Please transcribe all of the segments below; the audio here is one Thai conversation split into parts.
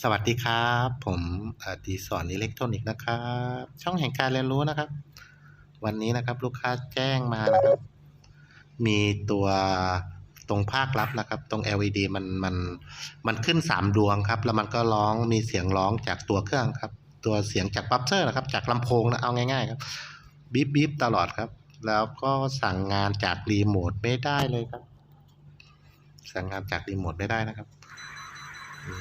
สวัสดีครับ ผมดีศรอิเล็กทรอนิกส์นะครับ ช่องแห่งการเรียนรู้นะครับ วันนี้นะครับลูกค้าแจ้งมานะครับ มีตัวตรงภาครับนะครับ ตรง LED มันมันมันขึ้นสามดวงครับ แล้วมันก็ร้องมีเสียงร้องจากตัวเครื่องครับ ตัวเสียงจากบัฟเฟอร์นะครับ จากลำโพงนะเอาง่ายๆครับบีบบีบตลอดครับ แล้วก็สั่งงานจากรีโมทไม่ได้เลยครับ สั่งงานจากรีโมทไม่ได้นะครับอื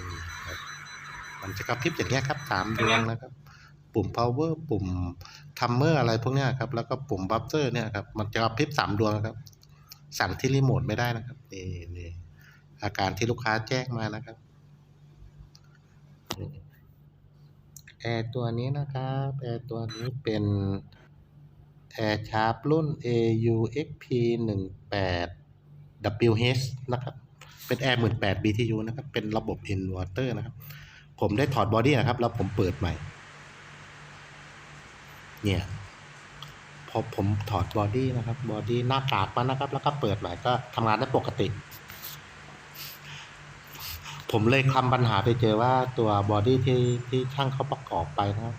มครับมันจะกระพริบอย่างเงี้ยครับสามดวงนะครับปุ่ม power ปุ่ม timer อะไรพวกเนี้ยครับ แล้วก็ปุ่ม buffer เนี่ยครับ มันจะกระพริบสามดวงนะครับ สั่งที่รีโมทไม่ได้นะครับนี่นี่อาการที่ลูกค้าแจ้งมานะครับแอร์ตัวนี้นะครับแอร์ตัวนี้เป็นแอร์ชาร์ปรุ่น AUXP 18 WH นะครับ เป็นแอร์18 BTU นะครับ เป็นระบบ inverter นะครับ ผมได้ถอดบอดี้นะครับ แล้วผมเปิดใหม่ เนี่ยพอผมถอดบอดี้นะครับ บอดี้หน้ากากมันนะครับ แล้วก็เปิดใหม่ก็ทำงานได้ปกติ ผมเลยทำปัญหาไปเจอว่าตัวบอดี้ที่ที่ช่างเขาประกอบไปนะครับ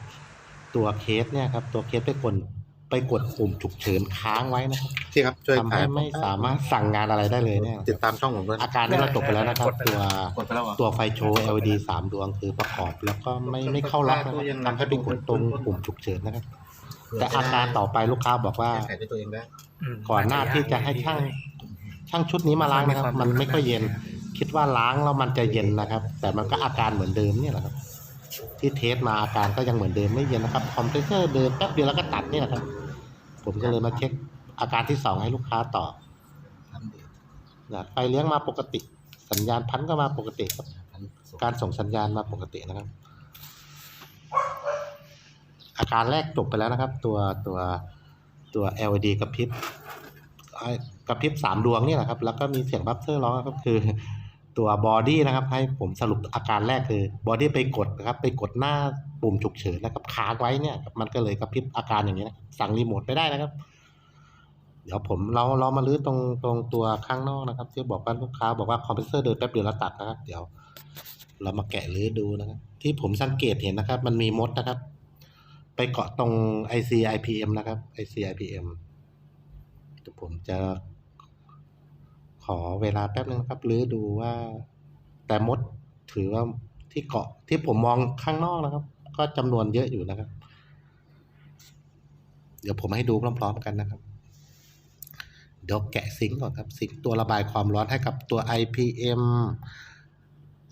ตัวเคสเนี่ยครับ ตัวเคสไปกด ไปกดปุ่มฉุกเฉินค้างไว้นะครับพี่ครับช่วยทำถ่าให้ยไม่สามารถสั่งงานอะไรได้เลยเนี่ย ติดตามช่องผมด้วยอาการนี้เราจบไปแล้วนะครับ ตัวกดไปแล้วเหรอ ตัวไฟโชว์ LED สามดวงคือประกอบแล้วก็ไม่ไม่เข้าล็อกนะครับทำให้ไปกดตรงปุ่มฉุกเฉินนะครับ แต่อาการต่อไปลูกค้าบอกว่า แก้ไขด้วยตัวเองได้ก่อนหน้าที่จะให้ช่างช่างชุดนี้มาล้างนะครับ มันไม่ค่อยเย็น คิดว่าล้างแล้วมันจะเย็นนะครับ แต่มันก็อาการเหมือนเดิมเนี่ยแหละครับ ที่เทสมาอาการก็ยังเหมือนเดิมไม่เย็นนะครับคอมเพรสเซอร์เดินแป๊บเดียวแล้วก็ตัดเนี่ยแหละครับ ผมก็เลยมาเช็คอาการที่สองให้ลูกค้าต่อนะไฟเลี้ยงมาปกติ สัญญาณพันก็มาปกติครับการส่งสัญญาณมาปกตินะครับ อาการแรกจบไปแล้วนะครับ ตัวตัวตัว LED กระพริบไอ้กระพริบสามดวงนี่แหละครับ แล้วก็มีเสียงบัฟเฟอร์ร้องนะครับคือ ตัวบอดี้นะครับ ให้ผมสรุปอาการแรกคือบอดี้ไปกดนะครับ ไปกดหน้าปุ่มฉุกเฉินนะครับค้างไว้เนี่ย มันก็เลยกระพริบอาการอย่างนี้นะสั่งรีโมทไม่ได้นะครับ เดี๋ยวผมเราเรามาลื้อตรงตรงตัวข้างนอกนะครับที่บอกว่าลูกค้าบอกว่าคอมเพรสเซอร์เดินแป๊บเดียวแล้วตัดนะครับ เดี๋ยวเรามาแกะลื้อดูนะครับ ที่ผมสังเกตเห็นนะครับ มันมีมดนะครับ ไปเกาะตรง IC IPM นะครับ IC IPM เดี๋ยวผมจะ ขอเวลาแป๊บนึงครับลื้อดูว่า แต่มดถือว่าที่เกาะที่ผมมองข้างนอกนะครับ ก็จำนวนเยอะอยู่นะครับ เดี๋ยวผมให้ดูพร้อมๆกันนะครับ เดี๋ยวแกะซิงค์ก่อนครับ ซิงค์ตัวระบายความร้อนให้กับตัว IPM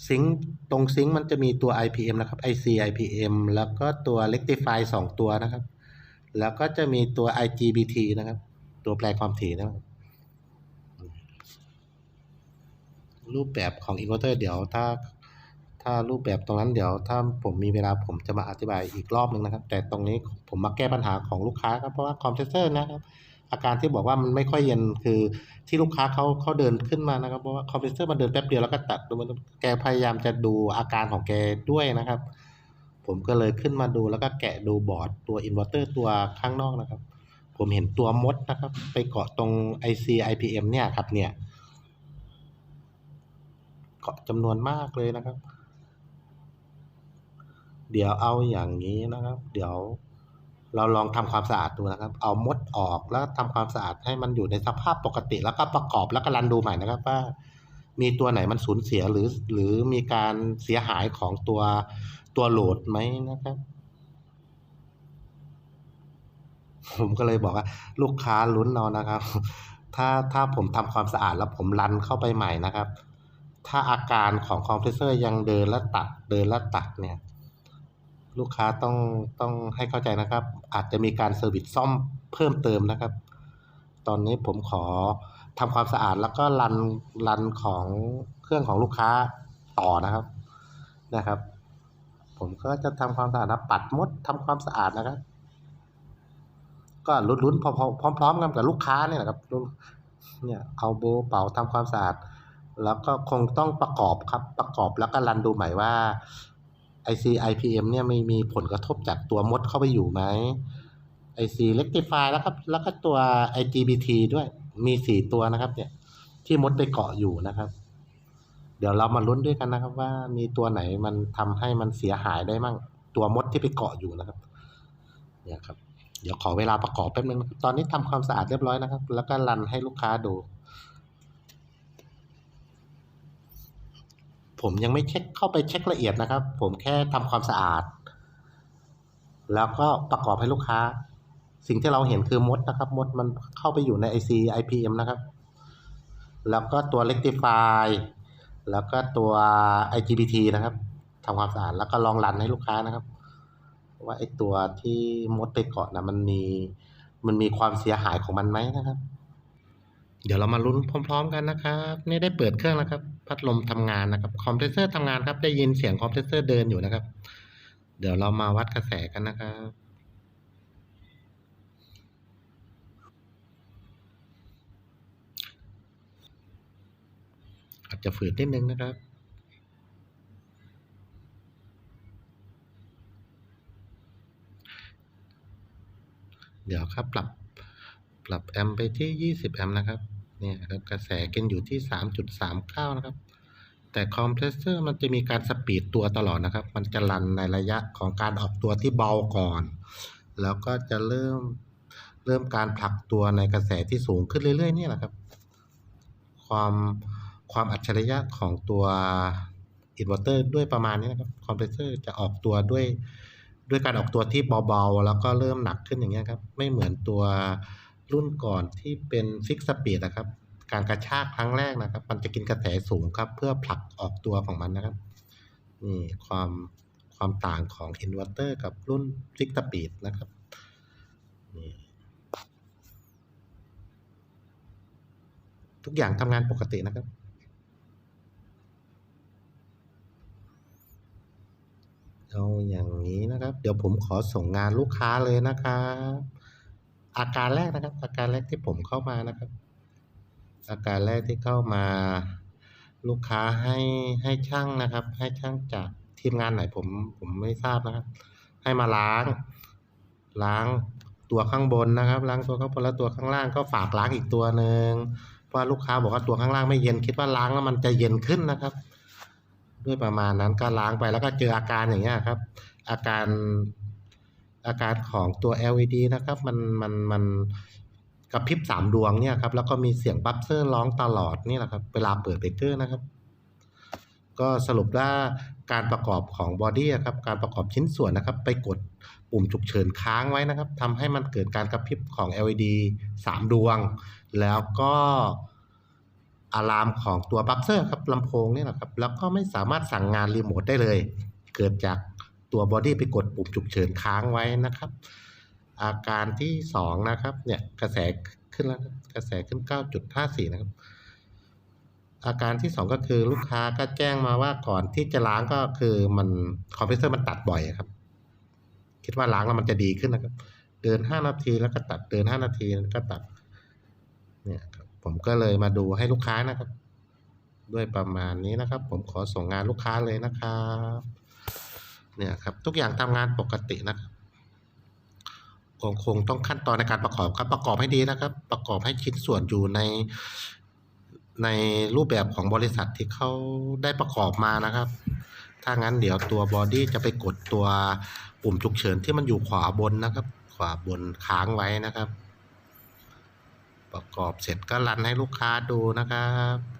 ซิงค์ตรงซิงค์มันจะมีตัว IPM นะครับ IC IPM แล้วก็ตัว Rectify สองตัวนะครับ แล้วก็จะมีตัว IGBT นะครับ ตัวแปลความถี่นะครับ รูปแบบของ inverter เดี๋ยวถ้า ถ้ารูปแบบตรงนั้นเดี๋ยวถ้าผมมีเวลาผมจะมาอธิบายอีกรอบหนึ่งนะครับ แต่ตรงนี้ผมมาแก้ปัญหาของลูกค้าครับเพราะว่าคอมเพรสเซอร์นะครับอาการที่บอกว่ามันไม่ค่อยเย็นคือที่ลูกค้าเขาเขาเดินขึ้นมานะครับเพราะว่าคอมเพรสเซอร์มันเดินแป๊บเดียวแล้วก็ตัดดูมันแกพยายามจะดูอาการของแกด้วยนะครับ ผมก็เลยขึ้นมาดูแล้วก็แกะดูบอร์ดตัวอินเวอร์เตอร์ตัวข้างนอกนะครับ ผมเห็นตัวมดนะครับ ไปเกาะตรง IC IPM เนี่ยครับเนี่ย จำนวนมากเลยนะครับ เดี๋ยวเอาอย่างนี้นะครับ เดี๋ยวเราลองทำความสะอาดดูนะครับ เอามดออกแล้วทำความสะอาดให้มันอยู่ในสภาพปกติ แล้วก็ประกอบแล้วก็รันดูใหม่นะครับ ว่ามีตัวไหนมันสูญเสียหรือ หรือมีการเสียหายของตัวตัวโหลดไหมนะครับ ผมก็เลยบอกว่า ลูกค้าลุ้นเอานะครับ ถ้าถ้าผมทำความสะอาดแล้วผมรันเข้าไปใหม่นะครับ ถ้าอาการของคอมเพรสเซอร์ยังเดินและตัดเดินและตัดเนี่ยลูกค้าต้องต้องให้เข้าใจนะครับ อาจจะมีการเซอร์วิสซ่อมเพิ่มเติมนะครับ ตอนนี้ผมขอทำความสะอาดแล้วก็รันรันของเครื่องของลูกค้าต่อนะครับนะครับ ผมก็จะทำความสะอาดนะปัดมดทำความสะอาดนะครับ ก็ลุ้นๆพร้อมๆกันกับลูกค้าเนี่ยแหละครับเนี่ยเอาโบเป่าทำความสะอาด แล้วก็คงต้องประกอบครับประกอบแล้วก็รันดูใหม่ว่า IC IPM เนี่ยไม่มีผลกระทบจากตัวมดเข้าไปอยู่ไหม IC Rectify แล้วครับแล้วก็ตัว IGBT ด้วยมีสี่ตัวนะครับเนี่ยที่มดไปเกาะอยู่นะครับ เดี๋ยวเรามาลุ้นด้วยกันนะครับ ว่ามีตัวไหนมันทำให้มันเสียหายได้มั่งตัวมดที่ไปเกาะอยู่นะครับ เนี่ยครับ เดี๋ยวขอเวลาประกอบแป๊บนึงตอนนี้ทำความสะอาดเรียบร้อยนะครับ แล้วก็รันให้ลูกค้าดู ผมยังไม่เช็คเข้าไปเช็คละเอียดนะครับ ผมแค่ทำความสะอาด แล้วก็ประกอบให้ลูกค้า สิ่งที่เราเห็นคือมดนะครับ มดมันเข้าไปอยู่ใน IC IPM นะครับ แล้วก็ตัว rectify แล้วก็ตัว IGBT นะครับทำความสะอาดแล้วก็ลองรันให้ลูกค้านะครับ ว่าไอตัวที่มดไปเกาะนะมันมีมันมีความเสียหายของมันไหมนะครับ เดี๋ยวเรามาลุ้นพร้อม ๆ กันนะครับนี่ได้เปิดเครื่องแล้วครับพัดลมทำงานนะครับคอมเพรสเซอร์ทำงานครับได้ยินเสียงคอมเพรสเซอร์เดินอยู่นะครับ เดี๋ยวเรามาวัดกระแสกันนะครับอาจจะฝืดนิดนึงนะครับเดี๋ยวครับปรับ ปรับแอมป์ไปที่ 20 แอมป์นะครับเนี่ยครับกระแสกินอยู่ที่ 3.39 นะครับ แต่คอมเพรสเซอร์มันจะมีการสปีดตัวตลอดนะครับ มันจะรันในระยะของการออกตัวที่เบาก่อน แล้วก็จะเริ่มเริ่มการผลักตัวในกระแสที่สูงขึ้นเรื่อยๆนี่แหละครับ ความความอัจฉริยะของตัวอินเวอร์เตอร์ด้วยประมาณนี้นะครับคอมเพรสเซอร์จะออกตัวด้วยด้วยการออกตัวที่เบาๆ แล้วก็เริ่มหนักขึ้นอย่างเงี้ยครับ ไม่เหมือนตัว รุ่นก่อนที่เป็นฟิกสปีดนะครับ การกระชากครั้งแรกนะครับ มันจะกินกระแสสูงครับ เพื่อผลักออกตัวของมันนะครับนี่ความความต่างของอินเวอร์เตอร์กับรุ่นฟิกสปีดนะครับนี่ทุกอย่างทำงานปกตินะครับเอาอย่างนี้นะครับ เดี๋ยวผมขอส่งงานลูกค้าเลยนะครับ อาการแรกนะครับ อาการแรกที่ผมเข้ามานะครับ อาการแรกที่เข้ามาลูกค้าให้ให้ช่างนะครับ ให้ช่างจากทีมงานไหนผมผมไม่ทราบนะครับ ให้มาล้าง ล้างตัวข้างบนนะครับ ล้างตัวข้างบนแล้วตัวข้างล่างก็ฝากล้างอีกตัวหนึ่งเพราะลูกค้าบอกว่าตัวข้างล่างไม่เย็นคิดว่าล้างแล้วมันจะเย็นขึ้นนะครับ ด้วยประมาณนั้นก็ล้างไปแล้วก็เจออาการอย่างเงี้ยครับ อาการ อาการของตัว LED นะครับ มันมันมันกระพริบสามดวงเนี่ยครับ แล้วก็มีเสียงบัฟเซอร์ร้องตลอดนี่แหละครับ เวลาเปิดเบรกเกอร์นะครับ ก็สรุปว่าการประกอบของบอดี้ครับ การประกอบชิ้นส่วนนะครับ ไปกดปุ่มฉุกเฉินค้างไว้นะครับทำให้มันเกิดการกระพริบของ LED สามดวง แล้วก็อะลามของตัวบัฟเซอร์ครับลำโพงนี่แหละครับ แล้วก็ไม่สามารถสั่งงานรีโมทได้เลย เกิดจาก ตัวบอดี้ไปกดปุ่มฉุกเฉินค้างไว้นะครับ อาการที่สองนะครับเนี่ยกระแสขึ้นแล้วกระแสขึ้น 9.54 นะครับ อาการที่สองก็คือลูกค้าก็แจ้งมาว่าก่อนที่จะล้างก็คือมันคอมเพรสเซอร์มันตัดบ่อยครับ คิดว่าล้างแล้วมันจะดีขึ้นนะครับ เดินห้านาทีแล้วก็ตัดเดินห้านาทีแล้วก็ตัดเนี่ยครับผมก็เลยมาดูให้ลูกค้านะครับ ด้วยประมาณนี้นะครับ ผมขอส่งงานลูกค้าเลยนะครับ เนี่ยครับทุกอย่างทำงานปกตินะครับคงคงต้องขั้นตอนในการประกอบครับ ประกอบให้ดีนะครับ ประกอบให้ชิ้นส่วนอยู่ในในรูปแบบของบริษัทที่เขาได้ประกอบมานะครับ ถ้างั้นเดี๋ยวตัวบอดี้จะไปกดตัวปุ่มฉุกเฉินที่มันอยู่ขวาบนนะครับ ขวาบนค้างไว้นะครับ ประกอบเสร็จก็รันให้ลูกค้าดูนะครับ